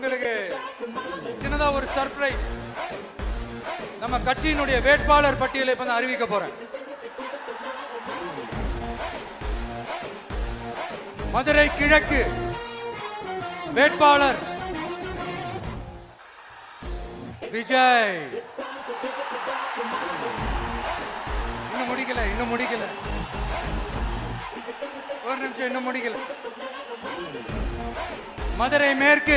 உங்களுக்கு சின்னதா ஒரு சர்ப்ரைஸ் நம்ம கட்சியினுடைய வேட்பாளர் பட்டியலை இப்ப நான் அறிவிக்க போறேன். மதுரை கிழக்கு வேட்பாளர் விஜய். இன்னும் முடிக்கல இன்னும் முடிக்கல. ஒரு நிமிஷம் இன்னும் முடிக்கல. மதுரை மேற்கு